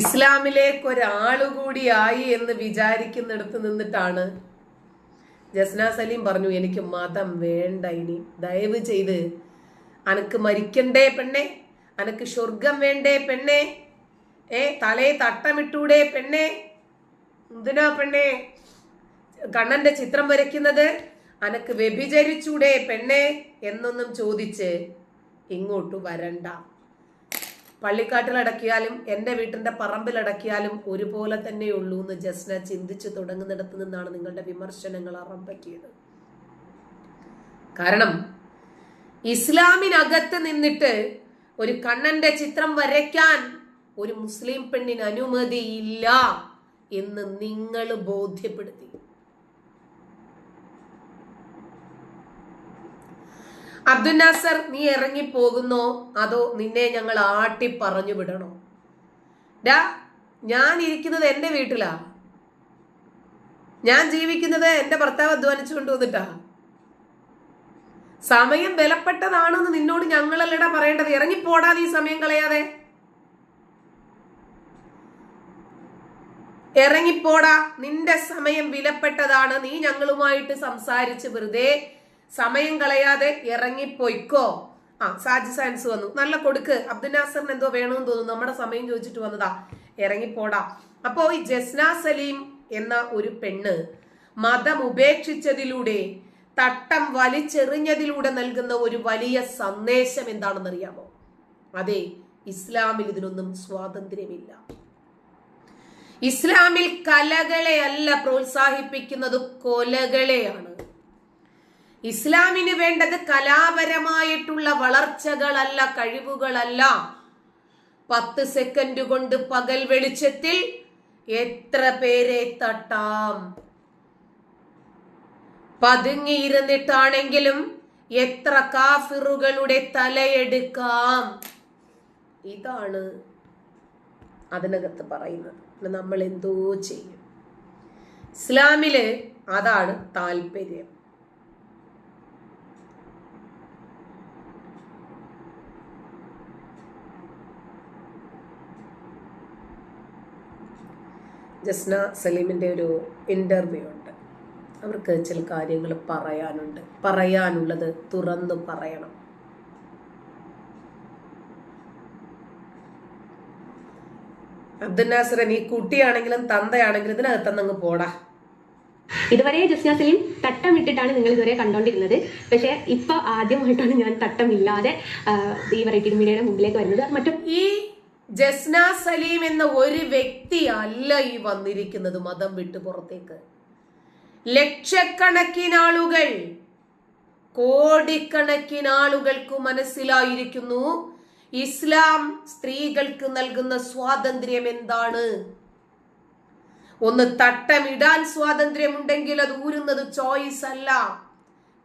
ഇസ്ലാമിലേക്ക് ഒരാളുകൂടിയായി എന്ന് വിചാരിക്കുന്നിടത്ത് നിന്നിട്ടാണ് ജസ്ന സലീം പറഞ്ഞു എനിക്ക് മതം വേണ്ട ഇനി. ദയവ് ചെയ്ത് അനക്ക് മരിക്കണ്ടേ പെണ്ണെ? അനക്ക് സ്വർഗം വേണ്ടേ പെണ്ണെ? ഏ തലേ തട്ടമിട്ടൂടെ പെണ്ണെ? എന്തിനാ പെണ്ണെ? കണ്ണന്റെ ചിത്രം വരയ്ക്കുന്നത് അനക്ക് വ്യഭിചരിച്ചൂടെ പെണ്ണെ? എന്നൊന്നും ചോദിച്ച് ഇങ്ങോട്ട് വരണ്ട. പള്ളിക്കാട്ടിലടക്കിയാലും എന്റെ വീട്ടിന്റെ പറമ്പിലടക്കിയാലും ഒരുപോലെ തന്നെയുള്ളൂ എന്ന് ജസ്ന ചിന്തിച്ചു തുടങ്ങുന്നിടത്ത് നിന്നാണ് നിങ്ങളുടെ വിമർശനങ്ങൾ അറമ്പറ്റിയത് കാരണം ഇസ്ലാമിനകത്ത് നിന്നിട്ട് ഒരു കണ്ണന്റെ ചിത്രം വരയ്ക്കാൻ ഒരു മുസ്ലിം പെണ്ണിന് അനുമതിയില്ല എന്ന് നിങ്ങൾ ബോധ്യപ്പെടുത്തി. അബ്ദുൽ നാസർ നീ ഇറങ്ങി പോകുന്നോ അതോ നിന്നെ ഞങ്ങൾ ആട്ടി പറഞ്ഞു വിടണോ? ഡാ ഞാൻ ഇരിക്കുന്നത് എന്റെ വീട്ടിലാ. ഞാൻ ജീവിക്കുന്നത് എന്റെ ഭർത്താവ് അധ്വാനിച്ചു കൊണ്ടുവന്നിട്ടാ. സമയം വിലപ്പെട്ടതാണെന്ന് നിന്നോട് ഞങ്ങളല്ലടാ പറയേണ്ടത്. ഇറങ്ങിപ്പോടാ നീ സമയം കളയാതെ. ഇറങ്ങിപ്പോടാ നിന്റെ സമയം വിലപ്പെട്ടതാണ്. നീ ഞങ്ങളുമായിട്ട് സംസാരിച്ച് വെറുതെ സമയം കളയാതെ ഇറങ്ങിപ്പോയിക്കോ? ആ സാജി സയൻസ് വന്നു. നല്ല കൊടുക്ക്. അബ്ദുൽ നാസറിന് എന്തോ വേണമെന്ന് തോന്നുന്നു. നമ്മുടെ സമയം ചോദിച്ചിട്ട് വന്നതാ. ഇറങ്ങിപ്പോടാ. അപ്പോ ഈ ജസ്ന സലീം എന്ന ഒരു പെണ്ണ് മതം ഉപേക്ഷിച്ചതിലൂടെ തട്ടം വലിച്ചെറിഞ്ഞതിലൂടെ നൽകുന്ന ഒരു വലിയ സന്ദേശം എന്താണെന്നറിയാമോ? അതെ ഇസ്ലാമിൽ ഇതിനൊന്നും സ്വാതന്ത്ര്യമില്ല. ഇസ്ലാമിൽ കലകളെ അല്ല പ്രോത്സാഹിപ്പിക്കുന്നത് കൊലകളെയാണ്. ഇസ്ലാമിന് വേണ്ടത് കലാപരമായിട്ടുള്ള വളർച്ചകളല്ല കഴിവുകളല്ല. പത്ത് സെക്കൻഡ് കൊണ്ട് പകൽ വെളിച്ചത്തിൽ എത്ര പേരെ തട്ടാം? പതുങ്ങിയിരുന്നിട്ടാണെങ്കിലും എത്ര കാഫിറുകളുടെ തലയെടുക്കാം? ഇതാണ് അതിനകത്ത് പറയുന്നത്. നമ്മൾ എന്തോ ചെയ്യും. ഇസ്ലാമിൽ അതാണ് താല്പര്യം. ജസ്ന സലീമിന്റെ ഒരു ഇന്റർവ്യൂ ഉണ്ട്. അവർക്ക് ചില കാര്യങ്ങൾ പറയാനുണ്ട്. പറയാനുള്ളത് തുറന്നു പറയണം. അബ്ദുൽ നാസറൻ ഈ കുട്ടിയാണെങ്കിലും തന്തയാണെങ്കിലും ഇതിനകത്ത് അങ്ങ് പോടാ. ഇതുവരെ ജസ്ന സലീം തട്ടമിട്ടിട്ടാണ് നിങ്ങൾ ഇതുവരെ കണ്ടോണ്ടിരുന്നത്. പക്ഷെ ഇപ്പൊ ആദ്യമായിട്ടാണ് ഞാൻ തട്ടമില്ലാതെ ഇല്ലാതെ ഈ വെറൈറ്റി മീഡിയയുടെ മുമ്പിലേക്ക് വരുന്നത്. മറ്റും ഈ ജസ്ന സലീം എന്ന ഒരു വ്യക്തി അല്ല ഈ വന്നിരിക്കുന്നത് മതം വിട്ട് പുറത്തേക്ക്. ലക്ഷക്കണക്കിന് ആളുകൾ കോടിക്കണക്കിന് ആളുകൾക്ക് മനസ്സിലായിരിക്കുന്നു ഇസ്ലാം സ്ത്രീകൾക്ക് നൽകുന്ന സ്വാതന്ത്ര്യം എന്താണ്? ഒന്ന് തട്ടമിടാൻ സ്വാതന്ത്ര്യമുണ്ടെങ്കിൽ അത് ഊരുന്നത് ചോയ്സ് അല്ല.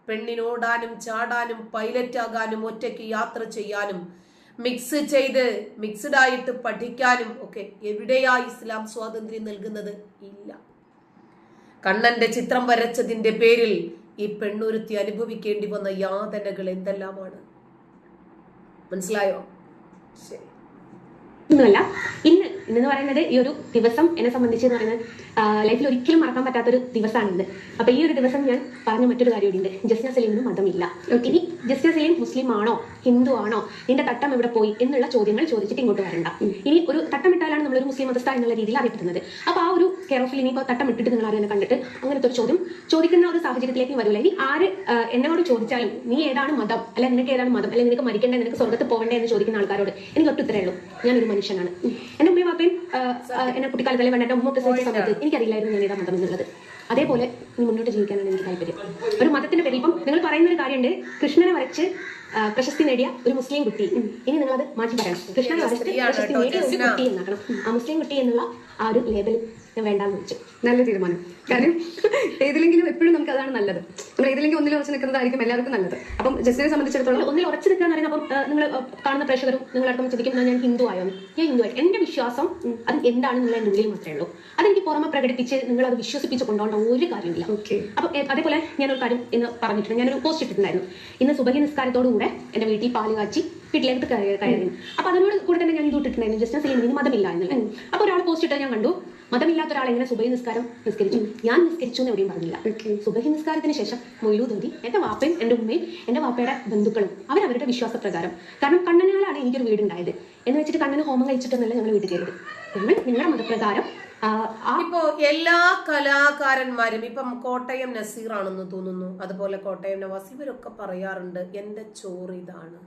പെണ്ണിനോടാനും ചാടാനും പൈലറ്റ് ആകാനും ഒറ്റയ്ക്ക് യാത്ര ചെയ്യാനും മിക്സ് ചെയ്ത് മിക്സ്ഡ് ആയിട്ട് പഠിക്കാനും ഒക്കെ എവിടെയാ ഇസ്ലാം സ്വാതന്ത്ര്യം നൽകുന്നത്? ഇല്ല. കണ്ണന്റെ ചിത്രം വരച്ചതിന്റെ പേരിൽ ഈ പെണ്ണുരുത്തി അനുഭവിക്കേണ്ടി വന്ന യാതനകൾ എന്തെല്ലാമാണ്? മനസ്സിലായോ? ശരി. ഒന്നുമല്ല ഇന്ന് ഇന്ന് പറയുന്നത് ഈ ഒരു ദിവസം എന്നെ സംബന്ധിച്ച് എന്ന് പറയുന്നത് ലൈഫിൽ ഒരിക്കലും മറക്കാൻ പറ്റാത്തൊരു ദിവസമാണ് ഇന്ന് അപ്പൊ ഈ ഒരു ദിവസം ഞാൻ പറഞ്ഞ മറ്റൊരു കാര്യം കൂടി ഉണ്ട്. ജസ്ന സലീമിന് മതമില്ല. ഇനി ജസ്ന സലീം മുസ്ലിം ആണോ ഹിന്ദു ആണോ? നിന്റെ തട്ടം എവിടെ പോയി? എന്നുള്ള ചോദ്യങ്ങൾ ചോദിച്ചിട്ട് ഇങ്ങോട്ട് വരണ്ട. ഇനി ഒരു തട്ടമിട്ടാലാണ് നമ്മൾ ഒരു മുസ്ലിം മതസ്ഥ എന്നുള്ള രീതിയിൽ അറിയപ്പെടുന്നത്. അപ്പൊ ആ ഒരു കെയർ ഓഫിൽ ഇനി ഇപ്പോൾ തട്ടം ഇട്ടിട്ട് നിങ്ങൾ ആരെയും കണ്ടിട്ട് അങ്ങനത്തെ ഒരു ചോദ്യം ചോദിക്കുന്ന ഒരു സാഹചര്യത്തിലേക്ക് വരില്ല. ഇനി ആര് എന്നോട് ചോദിച്ചാലും നീ ഏതാണ് മതം? അല്ലെ നിനക്ക് ഏതാണ് മതം? അല്ലെ നിനക്ക് മരിക്കേണ്ട? നിനക്ക് സ്വർഗത്ത് പോകണ്ടേ എന്ന് ചോദിക്കുന്ന ആൾക്കാരോട് എനിക്ക് ഒട്ടും ഉത്തരേ ഉള്ളൂ. ഞാനൊരു മനുഷ്യനാണ്. എന്റെ ഉമ്മയും ആ, എന്നെ കുട്ടിക്കാലത്തിലെ വേണ്ട? ഉമ്മ പ്രസവിച്ച സമയത്ത് എനിക്കറിയില്ലായിരുന്നു ഞാൻ ഏതാ മതം എന്നുള്ളത്. അതേപോലെ നീ മുന്നോട്ട് ജീവിക്കാനാണ് എനിക്ക് താല്പര്യം. ഒരു മതത്തിന്റെ പേരിൽ ഇപ്പം നിങ്ങൾ പറയുന്ന ഒരു കാര്യമുണ്ട്. കൃഷ്ണനെ വരച്ച് പ്രശസ്തി നേടിയ ഒരു മുസ്ലിം കുട്ടി. ഇനി നിങ്ങൾ അത് മാറ്റി പറയണം. കൃഷ്ണൻ പ്രശസ്തി നേടിയ ഒരു കുട്ടി എന്നാക്കണം. ആ മുസ്ലിം കുട്ടി എന്നുള്ള ആ ഒരു ലേബൽ വേണ്ടാന്ന് വെച്ചു നല്ല തീരുമാനം. കാര്യം ഏതിലെങ്കിലും എപ്പോഴും നമുക്ക് അതാണ് നല്ലത്. നമ്മൾ ഏതിലെങ്കിലും ഒന്നിൽ ഉറച്ചു നിൽക്കുന്നതായിരിക്കും എല്ലാവർക്കും നല്ലത്. അപ്പം ജസ്റ്റിനെ സംബന്ധിച്ചിടത്തോളം ഒന്നിൽ ഉറച്ചു നിൽക്കുക എന്ന് പറയുന്നത് അപ്പം നിങ്ങൾ കാണുന്ന പ്രേക്ഷകരും നിങ്ങളടക്കം ചിന്തിക്കുന്ന ഞാൻ ഹിന്ദു ആയോ? ഞാൻ ഹിന്ദു ആയി. എന്റെ വിശ്വാസം അത് എന്താണ് നിങ്ങൾ എന്റെ ഉള്ളിൽ മാത്രമേ ഉള്ളൂ. അതെനിക്ക് പുറമെ പ്രകടിപ്പിച്ച് നിങ്ങൾ അത് വിശ്വസിപ്പിച്ച് കൊണ്ടുപോകേണ്ട ഒരു കാര്യമില്ല. ഓക്കെ. അപ്പൊ അതേപോലെ ഞാനൊരു കാര്യം ഇന്ന് പറഞ്ഞിട്ടുണ്ട്. ഞാനൊരു പോസ്റ്റ് ഇട്ടിട്ടുണ്ടായിരുന്നു. ഇന്ന് സുബഹി നിസ്കാരത്തോടു കൂടെ എന്റെ വീട്ടിൽ പാൽ കാച്ചി വീട്ടിലേക്ക് കയറി കയറി അപ്പൊ അതിനോട് കൂടെ തന്നെ ഞാൻ ഇത് ഇട്ടിട്ടുണ്ടായിരുന്നു. ജസ്റ്റ് സെയിം മതമില്ല എന്നുള്ളത് അപ്പൊ ഒരാൾ പോസ്റ്റ് ഇട്ടാൽ ഞാൻ കണ്ടു. മതമില്ലാത്ത ഒരാൾ എങ്ങനെ സുബൈ നിസ്കാരം നിസ്കരിച്ചു? ഞാൻ നിസ്കരിച്ചു എന്ന് എവിടെയും പറഞ്ഞില്ല. സുബഹി നിസ്കാരത്തിന് ശേഷം മൊയ്ലൂദോതി എന്റെ വാപ്പയും എന്റെ ഉമ്മയും എന്റെ വാപ്പയുടെ ബന്ധുക്കളും അവരവരുടെ വിശ്വാസപ്രകാരം. കാരണം കണ്ണനാലാണ് എനിക്കൊരു വീടുണ്ടായത്. എന്ന് വെച്ചിട്ട് കണ്ണന് ഹോമം കഴിച്ചിട്ടൊന്നല്ല ഞങ്ങൾ വീട്ടിൽ കയറിയത്. നിങ്ങൾ നിങ്ങളുടെ മതപ്രകാരം ഇപ്പോ എല്ലാ കലാകാരന്മാരും ഇപ്പം കോട്ടയം നസീറാണെന്ന് തോന്നുന്നു. അതുപോലെ കോട്ടയം നവാസ് ഇവരൊക്കെ പറയാറുണ്ട് ചോറ് ഇതാണ്.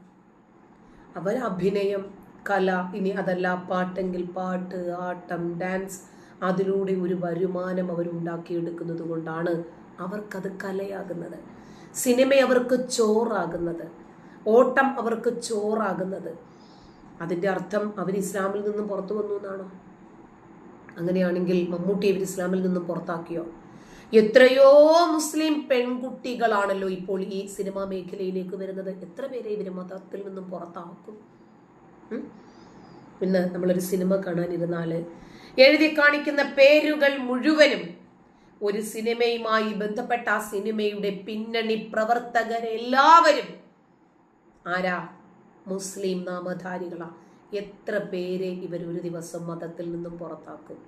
അവർ അഭിനയം കല ഇനി അതല്ല പാട്ടെങ്കിൽ പാട്ട് ആട്ടം ഡാൻസ് അതിലൂടെ ഒരു വരുമാനം അവർ ഉണ്ടാക്കിയെടുക്കുന്നത് കൊണ്ടാണ് അവർക്കത് കലയാകുന്നത്. സിനിമ അവർക്ക് ചോറാകുന്നത്. ഓട്ടം അവർക്ക് ചോറാകുന്നത്. അതിന്റെ അർത്ഥം അവർ ഇസ്ലാമിൽ നിന്നും പുറത്തു വന്നു എന്നാണോ? അങ്ങനെയാണെങ്കിൽ മമ്മൂട്ടി ഇവർ ഇസ്ലാമിൽ നിന്നും പുറത്താക്കിയോ? എത്രയോ മുസ്ലിം പെൺകുട്ടികളാണല്ലോ ഇപ്പോൾ ഈ സിനിമാ മേഖലയിലേക്ക് വരുന്നത്. എത്ര പേരെ ഇവർ മതത്തിൽ നിന്നും പുറത്താക്കും? പിന്നെ നമ്മളൊരു സിനിമ കാണാനിരുന്നാൽ എഴുതി കാണിക്കുന്ന പേരുകൾ മുഴുവനും ഒരു സിനിമയുമായി ബന്ധപ്പെട്ട ആ സിനിമയുടെ പിന്നണി പ്രവർത്തകരെല്ലാവരും ആരാ? മുസ്ലിം നാമധാരികളാ. എത്ര പേരെ ഇവർ ഒരു ദിവസം മതത്തിൽ നിന്നും പുറത്താക്കും?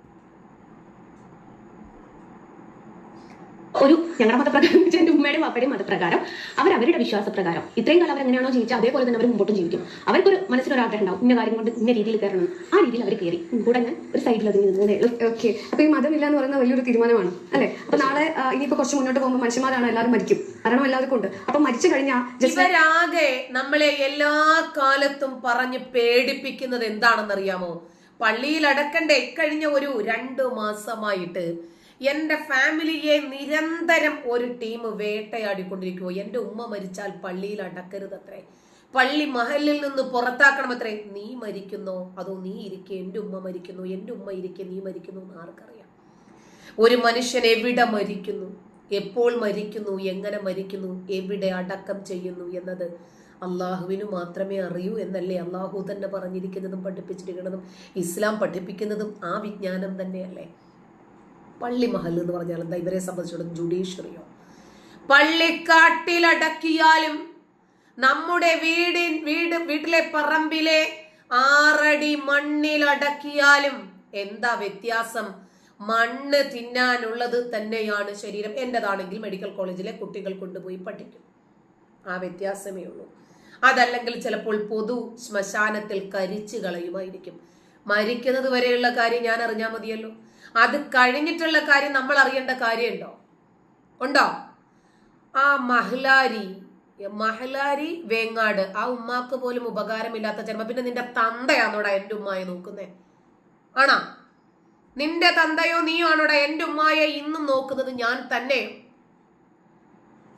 ഒരു ഞങ്ങളുടെ മതപ്രകാരം എന്റെ ഉമ്മയുടെയും വാപ്പയുടെയും മതപ്രകാരം അവർ അവരുടെ വിശ്വാസപ്രകാരം ഇത്രയും കാലം അവർ എങ്ങനെയാണോ ജീവിച്ചത് അതേപോലെ തന്നെ അവർ മുമ്പോട്ടും ജീവിക്കും. അവർക്കൊരു മനസ്സിലൊരാഗ്രഹം ഉണ്ടാവും ഇന്ന കാര്യം കൊണ്ട് ഇന്ന രീതിയിൽ കയറണം. ആ രീതിയിൽ അവർ കയറി. കൂടെ ഞാൻ ഒരു സൈഡിൽ ഒതുങ്ങി ഉള്ളൂ. ഓക്കെ അപ്പൊ ഈ മതമില്ല എന്ന് പറയുന്ന വലിയൊരു തീരുമാനമാണ് അല്ലെ? അപ്പൊ നാളെ ഇനിയിപ്പോ കുറച്ച് മുന്നോട്ട് പോകുമ്പോൾ മനുഷ്യന്മാരാണ് എല്ലാവരും മരിക്കും. കാരണം എല്ലാവർക്കും ഉണ്ട്. അപ്പൊ മരിച്ചു കഴിഞ്ഞാൽ ഇവരാകെ നമ്മളെ എല്ലാ കാലത്തും പറഞ്ഞ് പേടിപ്പിക്കുന്നത് എന്താണെന്നറിയാമോ? പള്ളിയിൽ അടക്കണ്ടേ ഇക്കഴിഞ്ഞ ഒരു രണ്ട് മാസമായിട്ട് എന്റെ ഫാമിലിയെ നിരന്തരം ഒരു ടീം വേട്ടയാടിക്കൊണ്ടിരിക്കുവോ? എന്റെ ഉമ്മ മരിച്ചാൽ പള്ളിയിൽ അടക്കരുതത്രേ പള്ളി മഹലിൽ നിന്ന് പുറത്താക്കണമത്രേ നീ മരിക്കുന്നോ? അതോ നീ ഇരിക്കെ എന്റെ ഉമ്മ മരിക്കുന്നു എന്റെ ഉമ്മ ഇരിക്കെ നീ മരിക്കുന്നു എന്ന് ആർക്കറിയാം? ഒരു മനുഷ്യൻ എവിടെ മരിക്കുന്നു? എപ്പോൾ മരിക്കുന്നു? എങ്ങനെ മരിക്കുന്നു? എവിടെ അടക്കം ചെയ്യുന്നു എന്നത് അള്ളാഹുവിന് മാത്രമേ അറിയൂ എന്നല്ലേ അള്ളാഹു തന്നെ പറഞ്ഞിരിക്കുന്നതും പഠിപ്പിച്ചിരിക്കുന്നതും ഇസ്ലാം പഠിപ്പിക്കുന്നതും ആ വിജ്ഞാനം തന്നെയല്ലേ? പള്ളി മഹൽ എന്ന് പറഞ്ഞാൽ എന്താ? ഇവരെ സംബന്ധിച്ചിടത്തോളം ജുഡീഷ്യറിയോ പള്ളിക്കാട്ടിലടക്കിയാലും നമ്മുടെ വീടിൻ വീട് വീട്ടിലെ പറമ്പിലെ ആറടി മണ്ണിലടക്കിയാലും എന്താ വ്യത്യാസം? മണ്ണ് തിന്നാനുള്ളത് തന്നെയാണ് ശരീരം. എന്റേതാണെങ്കിൽ മെഡിക്കൽ കോളേജിലെ കുട്ടികൾ കൊണ്ടുപോയി പഠിക്കും. ആ വ്യത്യാസമേ ഉള്ളൂ. അതല്ലെങ്കിൽ ചിലപ്പോൾ പൊതു ശ്മശാനത്തിൽ കരിച്ചു കളയുമായിരിക്കും. മരിക്കുന്നത് വരെയുള്ള കാര്യം ഞാൻ അറിഞ്ഞാൽ മതിയല്ലോ. അത് കഴിഞ്ഞിട്ടുള്ള കാര്യം നമ്മൾ അറിയേണ്ട കാര്യമുണ്ടോ? ഉണ്ടോ? ആ മഹ്ലാരി മഹ്ലാരി വേങ്ങാട് ആ ഉമ്മാക്ക് പോലും ഉപകാരമില്ലാത്ത ജന്മം. പിന്നെ നിന്റെ തന്തയാണോടാ എന്റെ ഉമ്മായി നോക്കുന്നേ? ആണാ? നിന്റെ തന്തയോ നീയോ ആണോടാ എന്റെ ഉമ്മായെ ഇന്നും നോക്കുന്നത്? ഞാൻ തന്നെ.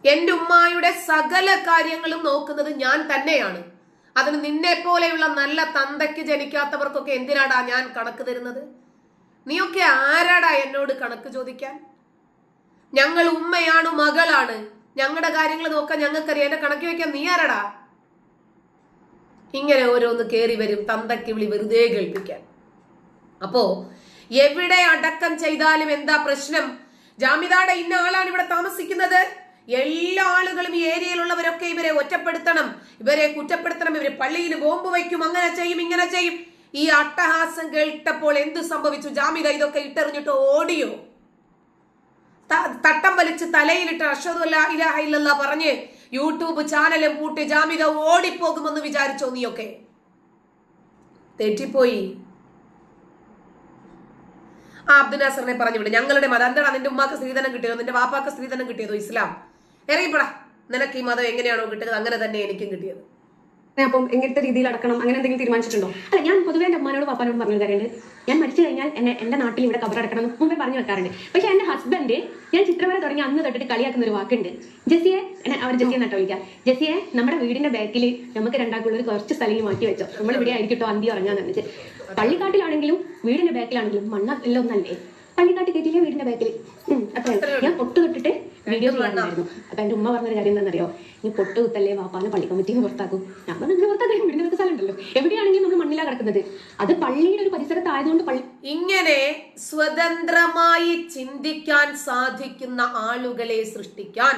എന്റെ ഉമ്മായുടെ സകല കാര്യങ്ങളും നോക്കുന്നത് ഞാൻ തന്നെയാണ്. അതിന് നിന്നെ പോലെയുള്ള നല്ല തന്തയ്ക്ക് ജനിക്കാത്തവർക്കൊക്കെ എന്തിനാടാ ഞാൻ കണക്ക് തരുന്നത്? നീയൊക്കെ ആരാടാ എന്നോട് കണക്ക് ചോദിക്കാൻ? ഞങ്ങൾ ഉമ്മയാണ് മകളാണ്. ഞങ്ങളുടെ കാര്യങ്ങൾ നോക്കാൻ ഞങ്ങൾക്കറിയാം. എന്റെ കണക്ക് വെക്കാൻ നീ ആരാടാ? ഇങ്ങനെ ഓരോന്ന് കേറി വരും തന്തക്ക് വിളി വെറുതെ കേൾപ്പിക്കാൻ. അപ്പോ എവിടെ അടക്കം ചെയ്താലും എന്താ പ്രശ്നം? ജാമിതാടെ ഇന്ന ആളാണ് ഇവിടെ താമസിക്കുന്നത്? എല്ലാ ആളുകളും ഈ ഏരിയയിലുള്ളവരൊക്കെ ഇവരെ ഒറ്റപ്പെടുത്തണം. ഇവരെ കുറ്റപ്പെടുത്തണം. ഇവരെ പള്ളിയിൽ ബോംബ് വയ്ക്കും. അങ്ങനെ ചെയ്യും ഇങ്ങനെ ചെയ്യും. ഈ അട്ടഹാസം കേട്ടപ്പോൾ എന്ത് സംഭവിച്ചു? ജാമിത ഇതൊക്കെ ഇട്ടെറിഞ്ഞിട്ട് ഓടിയോ? തട്ടം വലിച്ച് തലയിലിട്ട് അഷദ് ഇലാഹ പറഞ്ഞ് യൂട്യൂബ് ചാനലും പൂട്ടി ജാമിത ഓടിപ്പോകുമെന്ന് വിചാരിച്ചോ നീയൊക്കെ? തെറ്റിപ്പോയി. ആ അബ്ദുൽ നാസറിനെ പറഞ്ഞു വിടും. ഞങ്ങളുടെ മതം. എന്താണ് നിന്റെ ഉമ്മാക്ക് സ്ത്രീധനം കിട്ടിയതോ? നിന്റെ വാപ്പാക്ക് സ്ത്രീധനം കിട്ടിയതോ? ഇസ്ലാം. ഇറങ്ങിപ്പടാ. നിനക്ക് ഈ മതം എങ്ങനെയാണോ കിട്ടിയത് അങ്ങനെ തന്നെ എനിക്കും കിട്ടിയത്. അപ്പം എങ്ങനത്തെ രീതിയിൽ അടക്കണം? അങ്ങനെ എന്തെങ്കിലും തീരുമാനിച്ചിട്ടുണ്ടോ? അല്ല ഞാൻ പൊതുവേ എന്റെ അമ്മാനോട് പാപ്പാനോട് പറഞ്ഞു കാര്യമുണ്ട്. ഞാൻ മരിച്ചു കഴിഞ്ഞാൽ എന്നെ എന്റെ നാട്ടിൽ ഇവിടെ കബറടക്കണം എന്ന് മുമ്പേ പറഞ്ഞു വെക്കാറുണ്ട്. പക്ഷെ എന്റെ ഹസ്ബൻഡ് ഞാൻ ചിത്രവരെ തുടങ്ങി അന്ന് തൊട്ടിട്ട് കളിയാക്കുന്ന ഒരു വാക്കുണ്ട്. ജെസിയെ അവർ ജെസിയെ നട്ട വിളിക്കാം ജെസിയെ നമ്മുടെ വീടിന്റെ ബാക്കിൽ നമുക്ക് രണ്ടാക്കുള്ള ഒരു കുറച്ച് സ്ഥലം മാറ്റി വെച്ചോ. നമ്മൾ ഇവിടെ ആയിരിക്കട്ടോ അന്തി ഉറങ്ങാന്ന് പറഞ്ഞിട്ട്. പള്ളിക്കാട്ടിലാണെങ്കിലും വീടിന്റെ ബാക്കിലാണെങ്കിലും മണ്ണ എല്ലാം ഒന്നല്ലേ? പള്ളിക്കാട്ടി കയറ്റിയില്ലേ വീടിന്റെ ബാക്കിൽ? ഞാൻ പൊട്ട് തൊട്ടിട്ട് വീഡിയോ ചെയ്യാനായിരുന്നു. അപ്പൊ എന്റെ ഉമ്മ പറഞ്ഞൊരു കാര്യം എന്താണെന്നറിയോ? നീ പൊട്ട് കുത്തല്ലേ വാപ്പാന്ന് പള്ളി കമ്മിറ്റിന്ന് പുറത്താക്കും. ഞാൻ പറഞ്ഞു "നിങ്ങൾ പുറത്താക്കാൻ വീടിന്റെ അടുത്ത് സ്ഥലം ഉണ്ടല്ലോ. എവിടെയാണെങ്കിലും നമ്മൾ മണ്ണിലാ കിടക്കുന്നത്. അത് പള്ളിയുടെ ഒരു പരിസരത്തായതുകൊണ്ട് പള്ളി ഇങ്ങനെ സ്വതന്ത്രമായി ചിന്തിക്കാൻ സാധിക്കുന്ന ആളുകളെ സൃഷ്ടിക്കാൻ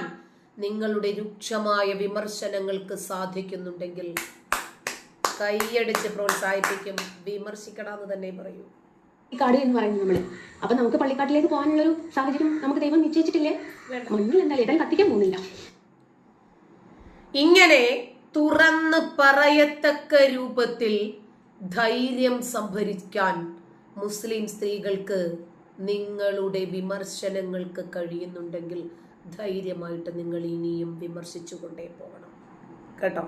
നിങ്ങളുടെ രൂക്ഷമായ വിമർശനങ്ങൾക്ക് സാധിക്കുന്നുണ്ടെങ്കിൽ കൈയടിച്ച് പ്രോത്സാഹിപ്പിക്കും. വിമർശിക്കണമെന്ന് തന്നെ പറയൂ. ഈ കാട് എന്ന് പറയുന്നത് നമ്മൾ. അപ്പൊ നമുക്ക് പള്ളിക്കാട്ടിലേക്ക് പോകാനുള്ളൊരു സാഹചര്യം നമുക്ക് ദൈവം നിശ്ചയിച്ചിട്ടില്ലേ? മണ്ണിൽ എന്തായാലും ഏതായാലും കത്തിക്കാൻ പോകുന്നില്ല. ഇങ്ങനെ തുറന്ന് പറയത്തക്ക രൂപത്തിൽ ധൈര്യം സംഭരിക്കാൻ മുസ്ലിം സ്ത്രീകൾക്ക് നിങ്ങളുടെ വിമർശനങ്ങൾക്ക് കഴിയുന്നുണ്ടെങ്കിൽ ധൈര്യമായിട്ട് നിങ്ങൾ ഇനിയും വിമർശിച്ചുകൊണ്ടേ പോകണം. കേട്ടോ?